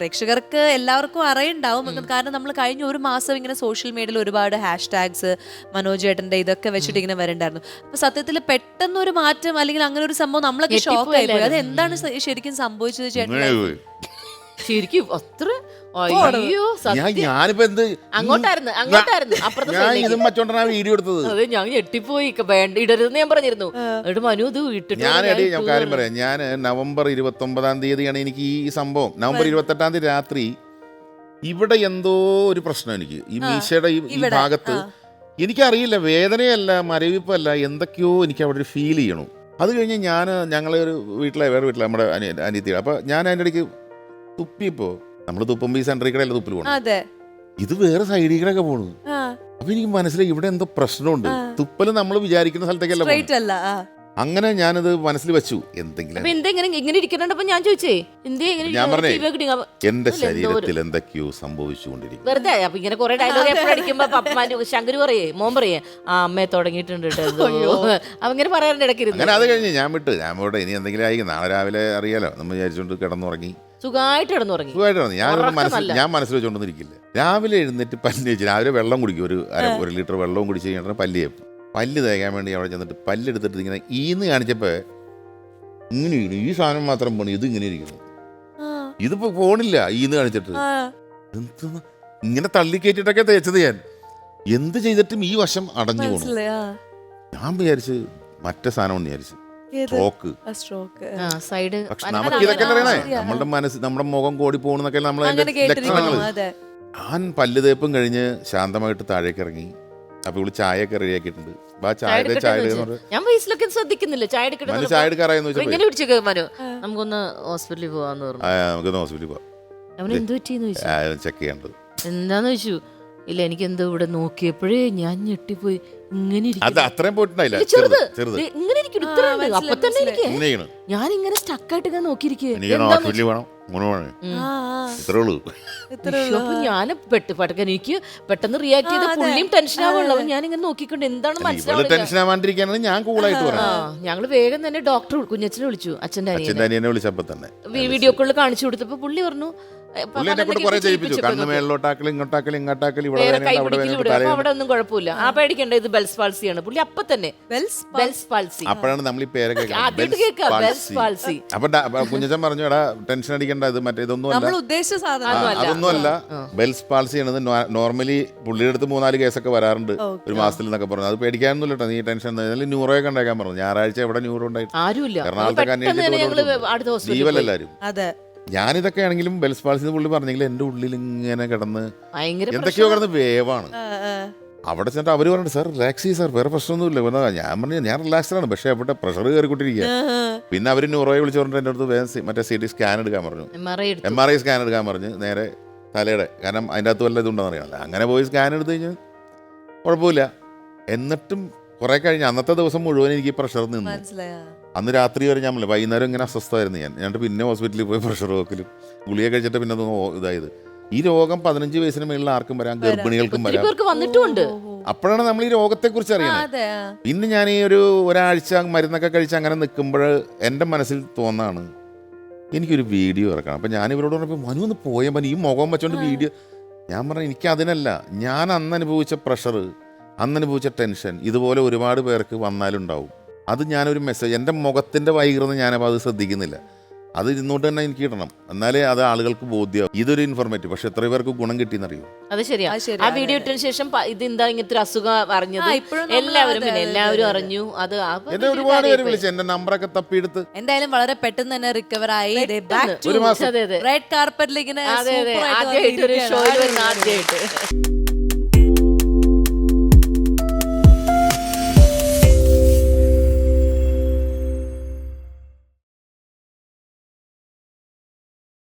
പ്രേക്ഷകർക്ക് എല്ലാവർക്കും അറിയണ്ടാവും. കാരണം നമ്മൾ കഴിഞ്ഞ ഒരു മാസം ഇങ്ങനെ സോഷ്യൽ മീഡിയയിൽ ഒരുപാട് ഹാഷ് ടാഗ്സ് മനോജ് ഏട്ടന്റെ ഇതൊക്കെ വെച്ചിട്ട് ഇങ്ങനെ വരണ്ടായിരുന്നു. അപ്പൊ സത്യത്തിൽ പെട്ടെന്ന് ഒരു മാറ്റം അല്ലെങ്കിൽ അങ്ങനെ ഒരു സംഭവം നമ്മളൊക്കെ ഷോക്ക് ആയി പോയി. അത് എന്താണ് ശരിക്കും സംഭവിച്ചത് ചേട്ടൻ. ശരിക്കും അത്ര അയ്യോ ഞാൻ ഞാനിപ്പോ എന്ത്? അങ്ങോട്ടായിരുന്നു അങ്ങോട്ടായിരുന്നു അപ്പുറത്തെ ഞാൻ സൈഡിലേക്ക്. ഇതും വച്ചോണ്ടാണ് വീഡിയോ എടുത്തത്. അതെ ഞാൻ ഞെട്ടിപ്പോയി. ക- വേണ്ട ഇടരുതെന്ന് ഞാൻ പറഞ്ഞിരുന്നു. എന്നിട്ട് മനു ഇത് ഇട്ടിട്ട് ഞാൻ എടി ഞാൻ കാര്യം പറയാം. ഞാൻ നവംബർ ഇരുപത്തി ഒമ്പതാം തീയതിയാണ് എനിക്ക് ഈ സംഭവം. നവംബർ ഇരുപത്തെട്ടാം തീയതി രാത്രി ഇവിടെ എന്തോ ഒരു പ്രശ്നം എനിക്ക്. ഈ മീശയുടെ ഈ- ഈ ഇവിടെ, ഭാഗത്ത് ആ. എനിക്കറിയില്ല വേദനയല്ല മരവിപ്പല്ല എന്തൊക്കെയോ എനിക്ക് അവിടെ ഒരു ഫീൽ ചെയ്യണു. അത് കഴിഞ്ഞ് ഞാൻ ഞങ്ങളെ ഒരു വീട്ടിലെ വേറെ വീട്ടിലെ നമ്മുടെ അനിയ അനിയത്തി അപ്പൊ ഞാൻ അതിന്റെ ഇടയ്ക്ക് തുപ്പിയപ്പോ നമ്മൾ തുപ്പും ഈ സെന്ററിൽ കൂടെ അല്ല തുപ്പിൽ പോകണം അതെ. ഇത് വേറെ സൈഡിൽ കൂടെ ഒക്കെ പോണു ആ. അപ്പൊ എനിക്ക് മനസ്സിലായി ഇവിടെ എന്തോ പ്രശ്നമുണ്ട്. തുപ്പൽ നമ്മൾ വിചാരിക്കുന്ന സ്ഥലത്തേക്കല്ല പോണത്. സ്ട്രൈറ്റ് അല്ല ആ. അങ്ങനെ ഞാനത് മനസ്സിൽ വെച്ചു. എന്തെങ്കിലും അപ്പൊ എന്താ ഇങ്ങനെ ഇങ്ങനെ ഇരിക്കണപ്പോ ഞാൻ ചോദിച്ചേ എന്തേ ഇങ്ങനെ ഞാൻ? പറഞ്ഞേ, TV ഒക്കെ ഇടുങ്ങ- എന്റെ ഇതിലെന്തോ ഒരു- ശരീരത്തിൽ എന്തൊക്കെയോ സംഭവിച്ചുകൊണ്ടിരിക്കും വെറുതെ അപ്പൊ ഇങ്ങനെ കുറെ ഡയലോഗ് എപ്പോഴടിക്കുമ്പോ പപ്പമാന് ശങ്കര് പറയേ മോൻ പറയേ ആ അമ്മയെ തുടങ്ങിയിട്ടുണ്ട് കേട്ടോ എന്തോ. അവൻ ഇങ്ങനെ പറയാറുണ്ട് ഇടയ്ക്കിരുന്ന്. അങ്ങനെ അത് കഴിഞ്ഞ് ഞാൻ വിട്ട്. ഞാൻ ഇനി എന്തെങ്കിലും ആയിരിക്കും. നാളെ രാവിലെ അറിയാലോ. നമ്മൾ വിചാരിച്ചുകൊണ്ട് കിടന്നുറങ്ങി. സുഖമായിട്ട് കിടന്നുറങ്ങി. സുഖമായിട്ട് ഞാൻ മനസ്സിൽ. ഞാൻ മനസ്സിൽ വെച്ചുകൊണ്ടിരിക്കില്ല രാവിലെ എഴുന്നേറ്റ് പല്ല് വെച്ച് രാവിലെ വെള്ളം കുടിക്കും. ഒരു അര ഒരു ലിറ്റർ വെള്ളവും കുടിച്ച് കഴിഞ്ഞാൽ പല്ല് തേക്കും. പല്ല് തേക്കാൻ വേണ്ടി അവിടെ ചെന്നിട്ട് പല്ലെടുത്തിട്ട് ഇങ്ങനെ ഈന്ന് കാണിച്ചപ്പോ ഇങ്ങനെ ഇരിക്കുന്നു. ഈ സാധനം മാത്രം പോണി. ഇത് ഇങ്ങനെ ഇരിക്കുന്നു. ഇതിപ്പോ പോണില്ല. ഈന്ന് കാണിച്ചിട്ട്. ഇങ്ങനെ തള്ളിക്കേറ്റിട്ടൊക്കെ തേച്ചത് ഞാൻ. എന്ത് ചെയ്തിട്ടും ഈ വശം അടഞ്ഞു പോണു. ഞാൻ വിചാരിച്ച് മറ്റേ സാധനം വിചാരിച്ചു. ഏത്? സ്ട്രോക്ക്. ആ സൈഡ് പക്ഷെ നമുക്ക് ഇതൊക്കെ അറിയണേ. ശരിയാ. മനസ്സ് നമ്മുടെ മുഖം കോടി പോകണമെന്നൊക്കെ നമ്മൾ അങ്ങനെ കേട്ടിരിക്കുന്നു ലക്ഷണങ്ങൾ അതെ. ഞാൻ പല്ല് തേപ്പും കഴിഞ്ഞ് ശാന്തമായിട്ട് താഴേക്ക് ഇറങ്ങി അപ്പൊ ഇവിടെ ചായയൊക്കെ റെഡിയാക്കിയിട്ടുണ്ട്. ചായ ചായ എന്ന് എടുക്കട്ടെ പറഞ്ഞു ഞാൻ വയസ്സിലൊക്കെ ശ്രദ്ധിക്കുന്നില്ല. ചായ മനു ചായ എടുക്കാറായെന്ന് പിടിച്ചേക്ക് മനു. നമുക്കൊന്ന് ഹോസ്പിറ്റലിൽ പോവാന്ന് പറഞ്ഞു. ആ, നമുക്ക് ഹോസ്പിറ്റലിൽ പോവാം. അവൻ എന്ത് പറ്റിയെന്ന് ചോദിച്ചു? ചെക്ക് ചെയ്യേണ്ടത് എന്താന്ന് ചോദിച്ചു? ഇല്ല എനിക്ക് എന്തോ ഇവിടെ നോക്കിയപ്പോഴേ ഞാൻ ഞെട്ടിപ്പോയി. ഇങ്ങനെ അത് ഇരിക്കുന്നു. അത്രയും പോയിട്ടുണ്ടായില്ല. ഇത് ചെറുത്. ചെറുത് ദേ, ഇങ്ങനെ ഇരിക്കുന്നു. ഇത്ര ആ, ഉണ്ട്. മനസ്സിലായി, അപ്പൊ തന്നെ എനിക്ക് ഇങ്ങനെ ചെയ്യണം ഞാൻ ഇങ്ങനെ സ്റ്റക്കായിട്ട് ഇങ്ങനെ നോക്കിയിരിക്കുക ഹോസ്പിറ്റലിൽ വേണം. മൂന്ന് വേണം. ആ, ആ. ഇത്രേ ഉള്ളൂ. ഇത്രേ ഉള്ളൂ. അപ്പൊ ഞാൻ പെട്ട് പടക്കാൻ എനിക്ക് പെട്ടെന്ന് റിയാക്ട് ചെയ്ത ആ, അതെ. പുള്ളിയും ടെൻഷൻ ആവുള്ളൂ അപ്പൊ ഞാൻ ഇങ്ങനെ നോക്കിക്കൊണ്ട് എന്താണ് ഇവൾ ടെൻഷൻ ആവാണ്ടിരിക്കാനാണ് ഞാൻ കൂളായിട്ട് ആ. ഞങ്ങൾ വേഗം തന്നെ ഡോക്ടർ കുഞ്ഞച്ചനെ വിളിച്ചു. അച്ഛന്റെ അച്ഛന്റെ അനിയനെ. അനിയനെ വിളിച്ചപ്പോ തന്നെ. വീഡിയോ കോളിൽ കാണിച്ചു കൊടുത്തപ്പോ പുള്ളി പറഞ്ഞു പുള്ളി എന്നെ കൊണ്ട് കുറെ ചെയ്യിപ്പിച്ചു കണ്ണ് ഇവിടെ അവിടെ. അവിടെ ഒന്നും കുഴപ്പമില്ല. ആ പേടിക്കണ്ട ഇത് ബെൽസ് പാൾസിയാണ് പുള്ളി അപ്പൊ തന്നെ Wells ബെൽസ് പാൾസി അപ്പോഴാണ് നമ്മൾ ഈ പേരൊക്കെ പാൾസി അപ്പൊ കുഞ്ഞച്ചൻ പറഞ്ഞു എടാ ടെൻഷൻ അടിക്കണ്ട ഇത് മറ്റേ ഇതൊന്നും അല്ല നമ്മൾ ഉദ്ദേശിച്ച ആ, സാധനം അതൊന്നുമല്ല. അതൊന്നും അല്ല ബെൽസ് പാൾസി ആണത് നോർമലി പുള്ളിയുടെ അടുത്ത് മൂന്നാൽ കേസൊക്കെ വരാറുണ്ട്. ഒരു മാസത്തിൽ എന്നൊക്കെ പറഞ്ഞു. അത് പേടിക്കാനൊന്നുമില്ല കേട്ടോ നീ ടെൻഷൻ ന്യൂറോയൊക്കെ ഉണ്ടാക്കാൻ പറഞ്ഞു. ഞായറാഴ്ച എവിടെ ന്യൂറോ ഉണ്ടായിട്ട്? എറണാകുളത്തൊക്കെ അന്വേഷിച്ചു ജീവലെല്ലാരും അതെ. ഞാനിതൊക്കെ ആണെങ്കിലും ബെൽസ് പാൾസി എന്ന് പുള്ളി പറഞ്ഞെങ്കിൽ എന്റെ ഉള്ളിൽ ഇങ്ങനെ കിടന്ന് എന്തൊക്കെയോ കിടന്ന് വേവാണ്. അവിടെ ചെന്നിട്ട് അവർ പറഞ്ഞു സാർ റിലാക്സ് ചെയ്യും സാർ വേറെ പ്രശ്നമൊന്നുമില്ല. ഞാൻ പറഞ്ഞു ഞാൻ റിലാക്സ്ഡ് ആണ് പക്ഷേ അവിടെ പ്രഷർ കയറിക്കൊണ്ടിരിക്കുക പിന്നെ അവർ ന്യൂറോയെ വിളിച്ചു പറഞ്ഞിട്ട് എന്റെ അടുത്ത് വേഗം മറ്റേ സി ടി സ്കാൻ എടുക്കാൻ പറഞ്ഞു. എം ആർ ഐ സ്കാൻ എടുക്കാൻ പറഞ്ഞു നേരെ തലയുടെ കാരണം അതിന്റെ അകത്ത് വല്ല ഇതുണ്ടെന്ന് അറിയാമല്ലോ. അങ്ങനെ പോയി സ്കാൻ എടുത്തു കഴിഞ്ഞാൽ കുഴപ്പമില്ല. എന്നിട്ടും കുറെ കഴിഞ്ഞ് അന്നത്തെ ദിവസം മുഴുവൻ എനിക്ക് പ്രഷർ നിന്നു. അന്ന് രാത്രി വരെ ഞാൻ വൈകുന്നേരം ഇങ്ങനെ അസ്വസ്ഥമായിരുന്നു ഞാൻ. എന്നിട്ട് പിന്നെ ഹോസ്പിറ്റലിൽ പോയി പ്രഷർ നോക്കലും ഗുളിക കഴിച്ചിട്ട് പിന്നെ അതൊന്ന് ഇതായത്. ഈ രോഗം പതിനഞ്ച് വയസ്സിന് മേളിൽ ആർക്കും വരാം ഗർഭിണികൾക്കും വരാം. പേർക്ക് അപ്പോഴാണ് നമ്മൾ ഈ രോഗത്തെക്കുറിച്ച് ആ. പിന്നെ ഞാൻ ഈ ഒരു ഒരാഴ്ച മരുന്നൊക്കെ കഴിച്ച് അങ്ങനെ നിൽക്കുമ്പോൾ എന്റെ മനസ്സിൽ തോന്നാണ് എനിക്കൊരു വീഡിയോ ഇറക്കണം. അപ്പം ഞാൻ ഇവരോട് പറഞ്ഞപ്പോൾ മനു ഒന്ന് പോയാൽ മതി ഈ മുഖം വെച്ചോണ്ട് വീഡിയോ. ഞാൻ പറഞ്ഞു എനിക്ക് അതിനല്ല. ഞാൻ അന്ന് അനുഭവിച്ച പ്രഷർ അന്ന് അനുഭവിച്ച ടെൻഷൻ ഇതുപോലെ ഒരുപാട് പേർക്ക് വന്നാലുണ്ടാവും. അത് ഞാനൊരു മെസ്സേജ് എന്റെ മുഖത്തിന്റെ വൈകൃതം ഞാനപ്പോൾ അത് ശ്രദ്ധിക്കുന്നില്ല. അത് ഇരുന്നോട്ട് തന്നെ എനിക്ക് കിട്ടണം. എന്നാലേ അത് ആളുകൾക്ക് ബോധ്യമാവും ഇതൊരു ഇൻഫോർമേറ്റീവ് പക്ഷെ എത്ര പേർക്ക് ഗുണം കിട്ടിയെന്നറിയോ? അത് ശരിയാ. അത് ശരിയാ, ആ വീഡിയോ ഇട്ടതിന് ശേഷം ഇത് എന്താ ഇങ്ങനത്തെ ഒരു അസുഖം അറിഞ്ഞത്? എല്ലാവരും പിന്നെ എല്ലാവരും അറിഞ്ഞു. അത് എന്നെ ഒരുപാട് പേര്. വിളിച്ചു എന്റെ നമ്പറൊക്കെ തപ്പിയെടുത്ത്. എന്തായാലും വളരെ പെട്ടെന്ന് തന്നെ റിക്കവർ ആയി. പെട്ടെന്ന്. ഒരു മാസം. അതെ അതെ. റെഡ് കാർപ്പറ്റിൽ ഇങ്ങനെ ആദ്യമായിട്ട് ഒരു വന്നിരിക്കുകയാണ്. ഷോയിൽ വരുന്ന ആദ്യമായിട്ട്.